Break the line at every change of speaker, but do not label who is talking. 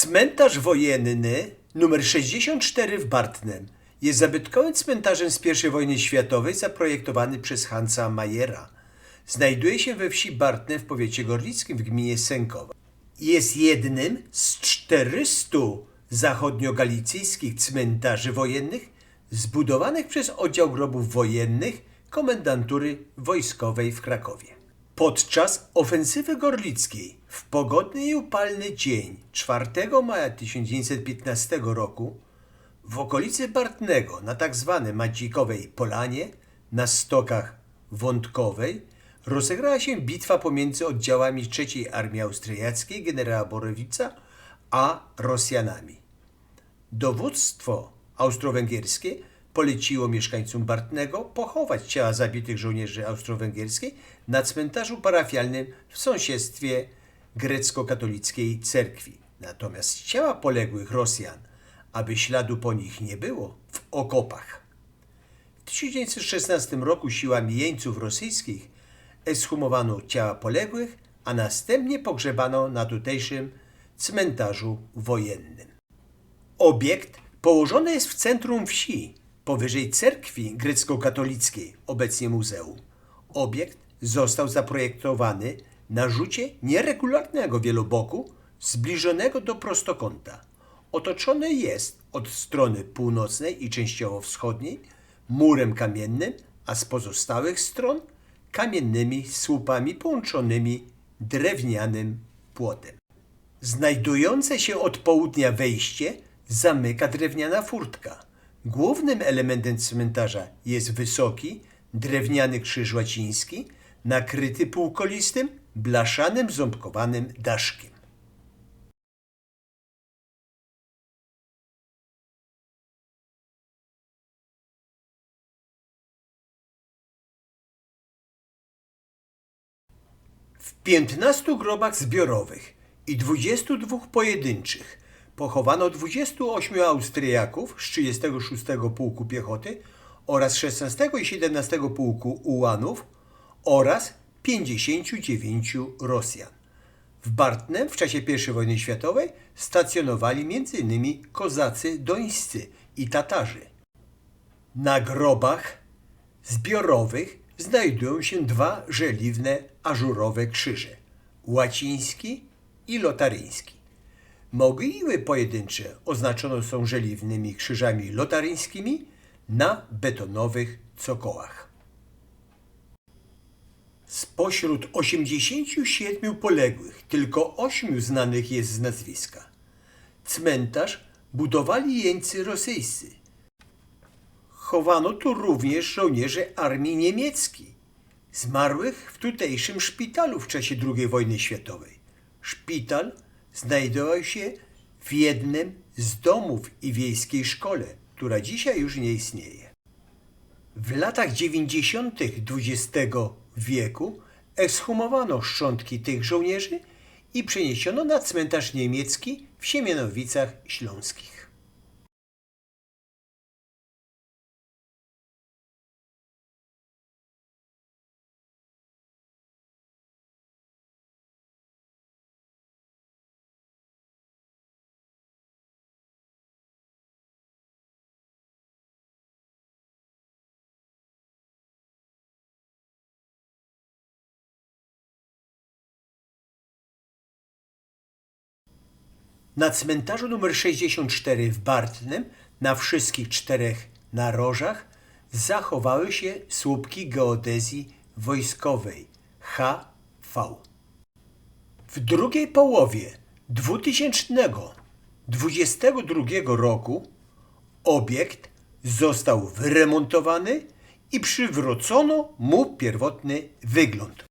Cmentarz wojenny numer 64 w Bartnem jest zabytkowym cmentarzem z I wojny światowej zaprojektowany przez Hansa Mayera. Znajduje się we wsi Bartne w powiecie gorlickim w gminie Sękowa. Jest jednym z 400 zachodniogalicyjskich cmentarzy wojennych zbudowanych przez oddział grobów wojennych komendantury wojskowej w Krakowie. Podczas ofensywy gorlickiej w pogodny i upalny dzień 4 maja 1915 roku w okolicy Bartnego na tzw. Madzikowej Polanie na stokach Wątkowej rozegrała się bitwa pomiędzy oddziałami III Armii Austriackiej generała Borowica a Rosjanami. Dowództwo austro-węgierskie poleciło mieszkańcom Bartnego pochować ciała zabitych żołnierzy austro-węgierskiej na cmentarzu parafialnym w sąsiedztwie grecko-katolickiej cerkwi. Natomiast ciała poległych Rosjan, aby śladu po nich nie było, w okopach. W 1916 roku siłami jeńców rosyjskich ekshumowano ciała poległych, a następnie pogrzebano na tutejszym cmentarzu wojennym. Obiekt położony jest w centrum wsi, powyżej cerkwi grecko-katolickiej, obecnie muzeum. Obiekt został zaprojektowany na rzucie nieregularnego wieloboku, zbliżonego do prostokąta. Otoczony jest od strony północnej i częściowo wschodniej murem kamiennym, a z pozostałych stron kamiennymi słupami połączonymi drewnianym płotem. Znajdujące się od południa wejście zamyka drewniana furtka. Głównym elementem cmentarza jest wysoki, drewniany krzyż łaciński, nakryty półkolistym, blaszanym, ząbkowanym daszkiem. W 15 grobach zbiorowych i 22 pojedynczych pochowano 28 Austriaków z 36 Pułku Piechoty oraz 16 i 17 Pułku Ułanów oraz 59 Rosjan. W Bartnem w czasie I wojny światowej stacjonowali m.in. kozacy dońscy i Tatarzy. Na grobach zbiorowych znajdują się dwa żeliwne ażurowe krzyże łaciński i lotaryński. Mogiły pojedyncze oznaczone są żeliwnymi krzyżami lotaryńskimi na betonowych cokołach. Spośród 87 poległych tylko 8 znanych jest z nazwiska. Cmentarz budowali jeńcy rosyjscy. Chowano tu również żołnierzy armii niemieckiej, zmarłych w tutejszym szpitalu w czasie II wojny światowej. Szpital znajdował się w jednym z domów i wiejskiej szkole, która dzisiaj już nie istnieje. W latach 90. XX wieku ekshumowano szczątki tych żołnierzy i przeniesiono na cmentarz niemiecki w Siemianowicach Śląskich. Na cmentarzu numer 64 w Bartnem na wszystkich czterech narożach zachowały się słupki geodezji wojskowej HV. W drugiej połowie 2022 roku obiekt został wyremontowany i przywrócono mu pierwotny wygląd.